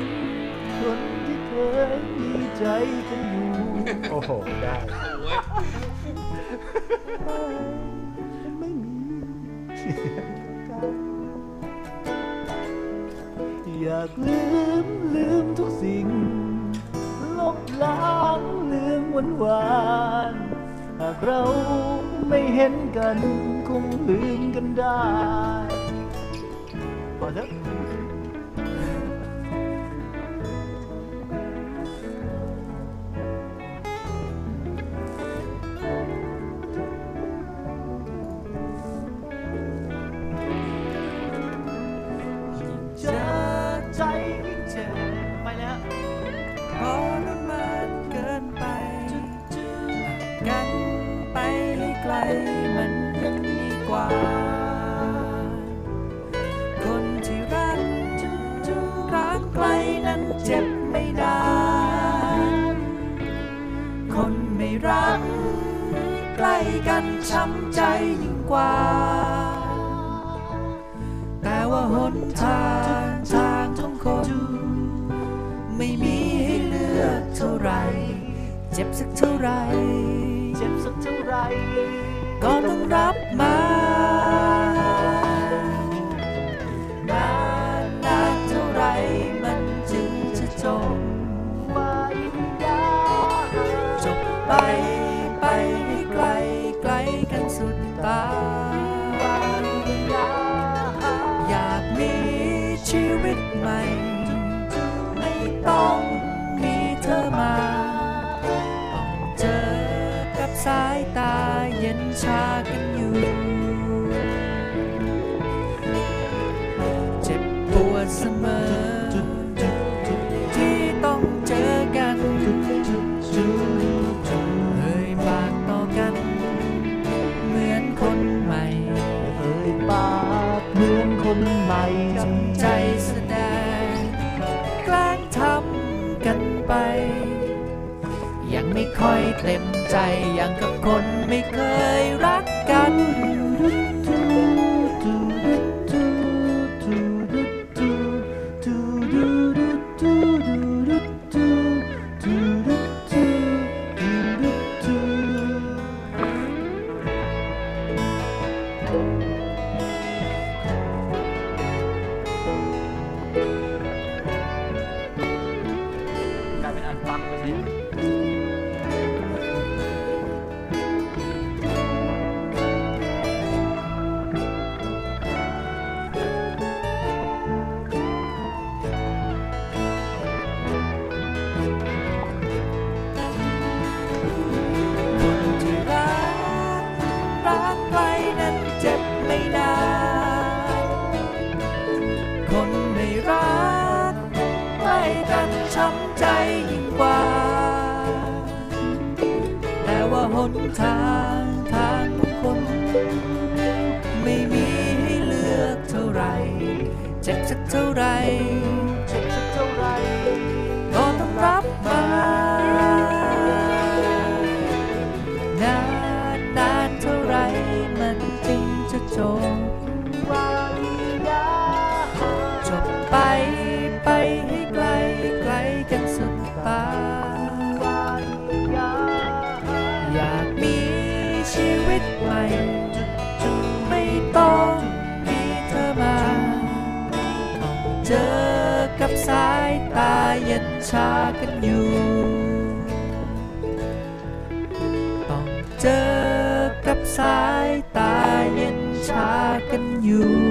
น คนที่เธอมีใจฉันอยู่ โอ้โห ได้ไม่มีอยากลืม ลืมทุกสิ่ง ลบล้างลืมหวานหวานหากเราไม่เห็นกัน คงลืมกันได้พอเถอะ กันไปให้ไกลมันยังดีกว่า คนที่รักรักไกลนั้นเจ็บไม่ได้ คนไม่รักใกล้กันช้ำใจยิ่งกว่า แต่ว่าหนทางทางของคนไม่มีให้เลือกเท่าไหรเจ็บสักเท่าไหร เจ็บสักเท่าไร ก็ต้องรับมา สายตาเย็นชากันอยู่ เจ็บปวดเสมอ ที่ต้องเจอกันเอ่ยปากต่อกัน เหมือนคนใหม่เอ่ยปากเหมือนคนใหม่จำใจแสดงแกล้งทำกันไป ยังไม่ค่อยเต็ม ใจอย่างกับคนไม่เคยรักกัน ช้ำใจยิ่งกว่า แต่ว่าหนทางทางคน ไม่มีให้เลือกเท่าไร เจ็บสักเท่าไร เจอกับสายตาเย็นชากันอยู่ ต้องเจอกับสายตาเย็นชากันอยู่